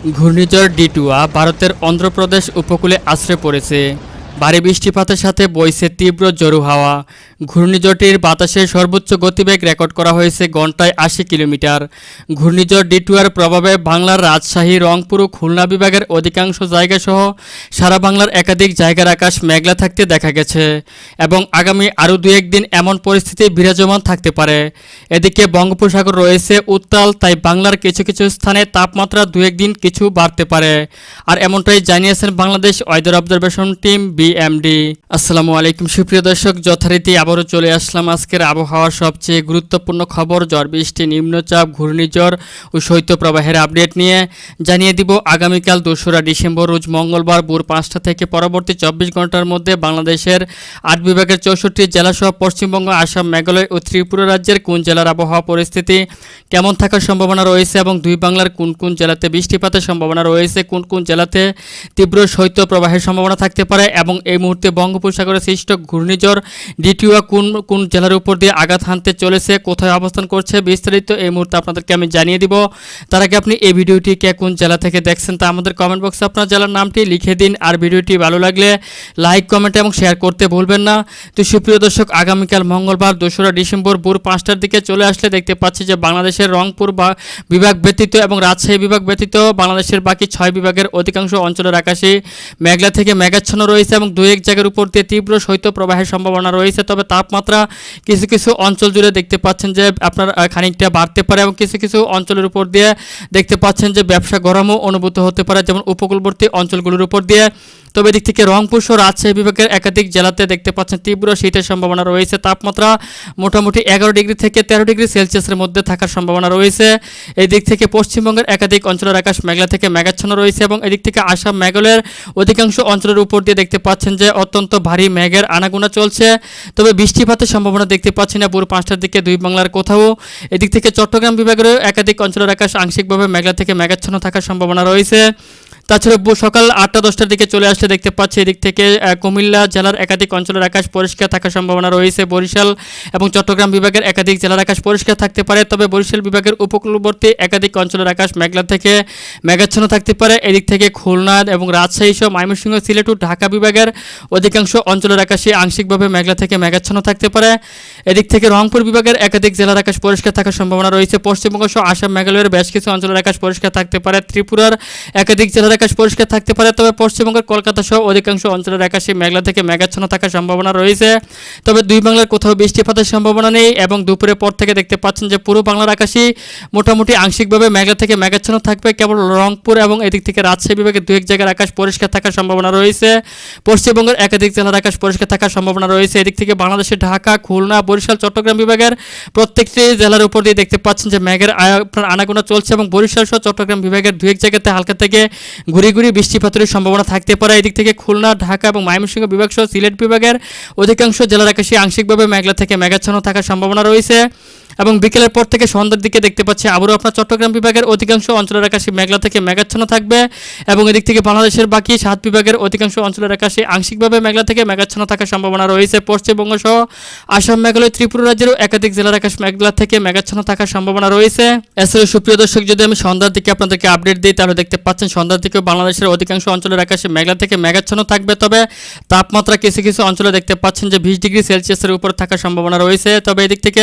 ঘূর্ণিঝড় ডিটুয়া ভারতের অন্ধ্রপ্রদেশ উপকূলে আশ্রয় পড়েছে। ভারী বৃষ্টিপাতের সাথে বইছে তীব্র জোরু হাওয়া। ঘূর্ণিঝড়টির বাতাসের সর্বোচ্চ গতিবেগ রেকর্ড করা হয়েছে ঘন্টায় আশি কিলোমিটার। ঘূর্ণিঝড় ডিটুয়ার প্রভাবে বাংলার রাজশাহী, রংপুর ও খুলনা বিভাগের অধিকাংশ জায়গাসহ সারা বাংলার একাধিক জায়গার আকাশ মেঘলা থাকতে দেখা গেছে এবং আগামী আরও দু একদিন এমন পরিস্থিতি বিরাজমান থাকতে পারে। এদিকে বঙ্গোপসাগর রয়েছে উত্তাল, তাই বাংলার কিছু কিছু স্থানে তাপমাত্রা দু একদিন কিছু বাড়তে পারে। আর এমনটাই জানিয়েছেন Bangladesh weather observation team BMD আসসালামু আলাইকুম। সুপ্রিয় দর্শক, যথারীতি আবারও চলে আসলাম আজকের আবহাওয়ার সবচেয়ে গুরুত্বপূর্ণ খবর ঝড় বৃষ্টি নিম্নচাপ, ঘূর্ণিঝড় ও শৈত্যপ্রবাহের আপডেট নিয়ে। জানিয়ে দিব, আগামীকাল দোসরা ডিসেম্বর, রোজ মঙ্গলবার ভোর পাঁচটা থেকে পরবর্তী চব্বিশ ঘণ্টার মধ্যে বাংলাদেশের আট বিভাগের চৌষট্টি জেলাসহ পশ্চিমবঙ্গ, আসাম, মেঘালয় ও ত্রিপুরা রাজ্যের কোন জেলার আবহাওয়া পরিস্থিতি কেমন থাকার সম্ভাবনা রয়েছে এবং দুই বাংলার কোন কোন জেলাতে বৃষ্টিপাতের সম্ভাবনা রয়েছে, কোন কোন জেলাতে তীব্র শৈত্য প্রবাহের সম্ভাবনা থাকতে পারে এবং এই মুহূর্তে বঙ্গোপসাগরে সৃষ্ট ঘূর্ণিঝড় দ্বিতীয় কোন কোন জেলার উপর দিয়ে আঘাত হানতে চলেছে, কোথায় অবস্থান করছে বিস্তারিত এই মুহূর্তে আপনাদেরকে আমি জানিয়ে দিব। তার আগে আপনি এই ভিডিওটি কে কোন জেলা থেকে দেখছেন তা আমাদের কমেন্ট বক্সে আপনার জেলার নামটি লিখে দিন। আর ভিডিওটি ভালো লাগলে লাইক কমেন্ট এবং শেয়ার করতে ভুলবেন না। তো সুপ্রিয় দর্শক, আগামীকাল মঙ্গলবার দোসরা ডিসেম্বর ভোর পাঁচটার দিকে চলে আসলে দেখতে পাচ্ছি যে বাংলাদেশের রংপুর বিভাগ ব্যতীত এবং রাজশাহী বিভাগ ব্যতীত বাংলাদেশের বাকি ছয় বিভাগের অধিকাংশ অঞ্চলের আকাশে মেঘলা থেকে মেঘাচ্ছন্ন রয়েছে। এবং দু এক জায়গার উপর দিয়ে তীব্র শৈত্যপ্রবাহের সম্ভাবনা রয়েছে। তবে তাপমাত্রা কিছু কিছু অঞ্চল জুড়ে দেখতে পাচ্ছেন যে আপনার খানিকটা বাড়তে পারে এবং কিছু কিছু অঞ্চলের উপর দিয়ে দেখতে পাচ্ছেন যে ব্যবসা গরমও অনুভূত হতে পারে। যেমন উপকূলবর্তী অঞ্চলগুলোর উপর দিয়ে তবে এদিক থেকে রংপুর সহ রাজশাহী বিভাগের একাধিক জেলাতে দেখতে পাচ্ছেন তীব্র শীতের সম্ভাবনা রয়েছে। তাপমাত্রা মোটামুটি এগারো ডিগ্রি থেকে তেরো ডিগ্রি সেলসিয়াসের মধ্যে থাকার সম্ভাবনা রয়েছে। এই দিক থেকে পশ্চিমবঙ্গের একাধিক অঞ্চলের আকাশ মেঘলা থেকে মেঘাচ্ছন্ন রয়েছে এবং এদিক থেকে আসাম মেঘালয়ের অধিকাংশ অঞ্চলের উপর দিয়ে দেখতে পাচ্ছেন যে অত্যন্ত ভারী মেঘের আনাগোনা চলছে। তবে বৃষ্টিপাতের সম্ভাবনা দেখতে পাচ্ছি না। পুরো পাঁচটার দিকে দুই বাংলার কোথাও। এদিক থেকে চট্টগ্রাম বিভাগের একাধিক অঞ্চলের আকাশ আংশিকভাবে মেঘলা থেকে মেঘাচ্ছন্ন থাকার সম্ভাবনা রয়েছে। তাছাড়া সকাল আটটা দশটার দিকে চলে আসলে দেখতে পাচ্ছি, এদিক থেকে কুমিল্লা জেলার একাধিক অঞ্চলের আকাশ পরিষ্কার থাকার সম্ভাবনা রয়েছে। বরিশাল এবং চট্টগ্রাম বিভাগের একাধিক জেলার আকাশ পরিষ্কার থাকতে পারে, তবে বরিশাল বিভাগের উপকূলবর্তী একাধিক অঞ্চলের আকাশ মেঘলা থেকে মেঘাচ্ছন্ন থাকতে পারে। এদিক থেকে খুলনা এবং রাজশাহী সহ ময়মনসিংহ, সিলেট ও ঢাকা বিভাগের অধিকাংশ অঞ্চলের আকাশে আংশিকভাবে মেঘলা থেকে মেঘাচ্ছন্ন থাকতে পারে। এদিক থেকে রংপুর বিভাগের একাধিক জেলার আকাশ পরিষ্কার থাকার সম্ভাবনা রয়েছে। পশ্চিমবঙ্গ সহ আসাম, মেঘালয়ের বেশ কিছু অঞ্চলের আকাশ পরিষ্কার থাকতে পারে। ত্রিপুরার একাধিক জেলার আকাশ পরিষ্কার থাকতে পারে, তবে পশ্চিমবঙ্গের কলকাতা সহ অধিকাংশ অঞ্চলের আকাশে মেঘলা থেকে মেঘাচ্ছন্ন থাকার সম্ভাবনা রয়েছে। তবে দুই বাংলার কোথাও বৃষ্টিপাতের সম্ভাবনা নেই এবং দুপুরের পর থেকে দেখতে পাচ্ছেন যে পুরো বাংলার আকাশে মোটামুটি আংশিকভাবে মেঘলা থেকে মেঘাচ্ছন্ন থাকবে। কেবল রংপুর এবং এদিক থেকে রাজশাহী বিভাগে দু এক জায়গার আকাশ পরিষ্কার থাকার সম্ভাবনা রয়েছে। পশ্চিমবঙ্গের একাধিক জেলার আকাশ পরিষ্কার থাকার সম্ভাবনা রয়েছে। এদিক থেকে বাংলাদেশের ঢাকা, খুলনা, বরিশাল, চট্টগ্রাম বিভাগের প্রত্যেকটি জেলার উপর দিয়ে দেখতে পাচ্ছেন যে মেঘের আপনার আনাগোনা চলছে এবং বরিশাল সহ চট্টগ্রাম বিভাগের দু এক জায়গাতে হালকা থেকে ঘুরি ঘুরি বৃষ্টিপাতের সম্ভাবনা থাকতে পারে। এদিক থেকে খুলনা, ঢাকা এবং ময়মনসিংহ বিভাগ সহ সিলেট বিভাগের অধিকাংশ জেলার আকাশে আংশিকভাবে মেঘলা থেকে মেঘাচ্ছন্ন থাকার সম্ভাবনা রয়েছে। এবং বিকেলের পর থেকে সন্ধ্যার দিকে দেখতে পাচ্ছি আবারও আপনার চট্টগ্রাম বিভাগের অধিকাংশ অঞ্চলের আকাশে মেঘলা থেকে মেঘাচ্ছন্ন থাকবে এবং এদিক থেকে বাংলাদেশের বাকি সাত বিভাগের অধিকাংশ অঞ্চলের আকাশে আংশিকভাবে মেঘলা থেকে মেঘাচ্ছন্ন থাকার সম্ভাবনা রয়েছে। পশ্চিমবঙ্গ সহ আসাম, মেঘালয়, ত্রিপুরা রাজ্যেরও একাধিক জেলার আকাশ মেঘলা থেকে মেঘাচ্ছন্ন থাকার সম্ভাবনা রয়েছে। এছাড়াও সুপ্রিয় দর্শক, যদি আমি সন্ধ্যার দিকে আপনাদেরকে আপডেট দিই, তাহলে দেখতে পাচ্ছেন সন্ধ্যার দিকে বাংলাদেশের অধিকাংশ অঞ্চলের আকাশে মেঘলা থেকে মেঘাচ্ছন্ন থাকবে। তবে তাপমাত্রা কিছু কিছু অঞ্চলে দেখতে পাচ্ছেন যে বিশ ডিগ্রি সেলসিয়াসের উপর থাকার সম্ভাবনা রয়েছে। তবে এদিক থেকে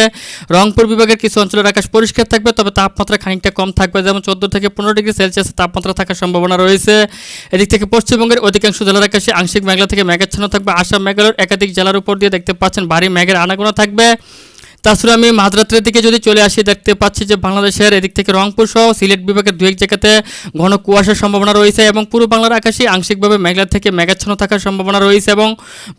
রংপুর বিভাগের কিছু অঞ্চলের আকাশ পরিষ্কার থাকবে, তবে তাপমাত্রা খানিকটা কম থাকবে। যেমন চোদ্দ থেকে পনেরো ডিগ্রি সেলসিয়াসের তাপমাত্রা থাকার সম্ভাবনা রয়েছে। এদিক থেকে পশ্চিমবঙ্গের অধিকাংশ জেলার আকাশে আংশিক মেঘলা থেকে মেঘাচ্ছন্ন থাকবে। আসাম, মেঘালয়ের একাধিক জেলার উপর দিয়ে দেখতে পাচ্ছেন, ভারী মেঘের আনাগোনা থাকবে। তাছাড়া আমি মাঝরাত্রের দিকে যদি চলে আসি, দেখতে পাচ্ছি যে বাংলাদেশের এদিক থেকে রংপুর সহ সিলেট বিভাগের দু এক জায়গাতে ঘন কুয়াশার সম্ভাবনা রয়েছে এবং পুরো বাংলার আকাশে আংশিকভাবে মেঘলা থেকে মেঘাচ্ছন্ন থাকার সম্ভাবনা রয়েছে এবং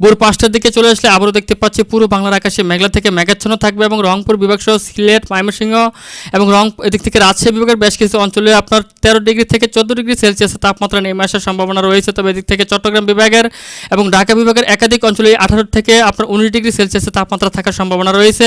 ভোর পাঁচটার দিকে চলে আসলে আবারও দেখতে পাচ্ছি পুরো বাংলার আকাশে মেঘলা থেকে মেঘাচ্ছন্ন থাকবে এবং রংপুর বিভাগ সহ সিলেট, ময়মনসিংহ এবং রং এদিক থেকে রাজশাহী বিভাগের বেশ কিছু অঞ্চলে আপনার তেরো ডিগ্রি থেকে চোদ্দ ডিগ্রি সেলসিয়াসের তাপমাত্রা নেমে আসার সম্ভাবনা রয়েছে। তবে এদিক থেকে চট্টগ্রাম বিভাগের এবং ঢাকা বিভাগের একাধিক অঞ্চলে আঠারো থেকে আপনার উনিশ ডিগ্রি সেলসিয়াসের তাপমাত্রা থাকার সম্ভাবনা রয়েছে।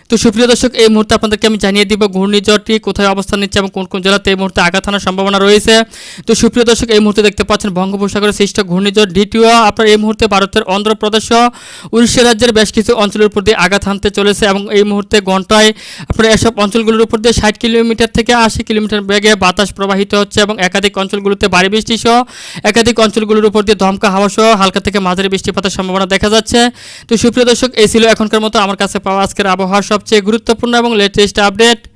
তো সুপ্রিয় দর্শক, এই মুহূর্তে আপনাদেরকে আমি জানিয়ে দিব ঘূর্ণিঝড়টি কোথায় অবস্থান নিচ্ছে এবং কোন কোন জেলাতে এই মুহূর্তে আঘাত আনার সম্ভাবনা রয়েছে। তো সুপ্রিয় দর্শক, এই মুহূর্তে দেখতে পাচ্ছেন বঙ্গোপসাগরে সৃষ্ট ঘূর্ণিঝড় দ্বিতীয় আপনার এই মুহূর্তে ভারতের অন্ধ্রপ্রদেশ, উড়িষ্যা রাজ্যের বেশ কিছু অঞ্চলের উপর দিয়ে আঘাত হানতে চলেছে এবং এই মুহূর্তে ঘন্টায় আপনার এসব অঞ্চলগুলোর উপর দিয়ে ষাট কিলোমিটার থেকে আশি কিলোমিটার বেগে বাতাস প্রবাহিত হচ্ছে এবং একাধিক অঞ্চলগুলোতে ভারী বৃষ্টি সহ একাধিক অঞ্চলগুলোর উপর দিয়ে ধমকা, হাওয়া সহ হালকা থেকে মাঝারি বৃষ্টিপাতের সম্ভাবনা দেখা যাচ্ছে। তো সুপ্রিয় দর্শক, এই ছিল এখনকার মতো। আমার কাছে পাওয়া আজকের আবহাওয়ার সবচেয়ে গুরুত্বপূর্ণ এবং লেটেস্ট আপডেট